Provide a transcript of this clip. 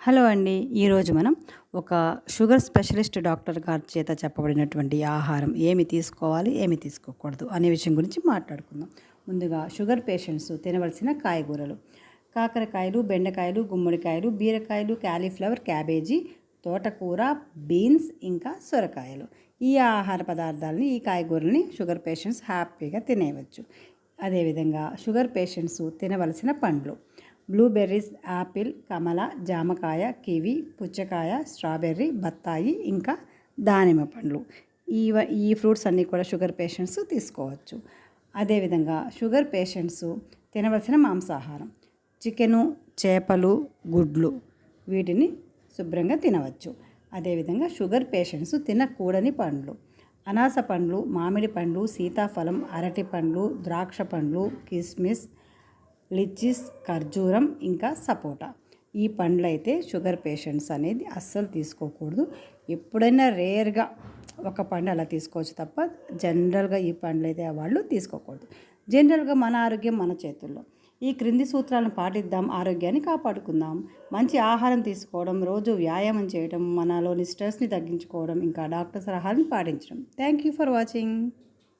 Hello అండి. ఈరోజు మనం ఒక షుగర్ స్పెషలిస్ట్ డాక్టర్ గారి చేత చెప్పబడినటువంటి ఆహారం ఏమి తీసుకోవాలి ఏమి తీసుకోకూడదు అనే విషయం గురించి మాట్లాడుకుందాం. ముందుగా షుగర్ పేషెంట్స్ తినవలసిన కాయగూరలు. కాకరకాయలు బెండకాయలు గుమ్మడికాయలు బీరకాయలు క్యాలీఫ్లవర్ క్యాబేజీ తోటకూర బీన్స్ ఇంకా సొరకాయలు. ఈ ఆహార పదార్థాలని ఈ కాయగూరల్ని షుగర్ పేషెంట్స్ హ్యాపీగా తినేయవచ్చు. అదేవిధంగా షుగర్ పేషెంట్స్ తినవలసిన పండ్లు. బ్లూబెర్రీస్ యాపిల్ కమల జామకాయ కివి పుచ్చకాయ స్ట్రాబెర్రీ బత్తాయి ఇంకా దానిమ్మ పండ్లు. ఈ ఈ ఫ్రూట్స్ అన్నీ కూడా షుగర్ పేషెంట్స్ తీసుకోవచ్చు. అదేవిధంగా షుగర్ పేషెంట్స్ తినవలసిన మాంసాహారం చికెను చేపలు గుడ్లు వీటిని శుభ్రంగా తినవచ్చు. అదేవిధంగా షుగర్ పేషెంట్స్ తినకూడని పండ్లు అనాస పండ్లు మామిడి పండ్లు సీతాఫలం అరటి పండ్లు ద్రాక్ష పండ్లు కిస్మిస్ లిచ్చిస్ ఖర్జూరం ఇంకా సపోటా. ఈ పండ్లు అయితే షుగర్ పేషెంట్స్ అనేది అస్సలు తీసుకోకూడదు. ఎప్పుడైనా రేర్గా ఒక పండు అలా తీసుకోవచ్చు తప్ప జనరల్గా ఈ పండ్లు అయితే వాళ్ళు తీసుకోకూడదు. జనరల్గా మన ఆరోగ్యం మన చేతుల్లో. ఈ క్రింది సూత్రాలను పాటిద్దాం ఆరోగ్యాన్ని కాపాడుకుందాం. మంచి ఆహారం తీసుకోవడం రోజు వ్యాయామం చేయడం మనలోని స్ట్రెస్ని తగ్గించుకోవడం ఇంకా డాక్టర్ సలహాలను పాటించడం. Thank you for watching.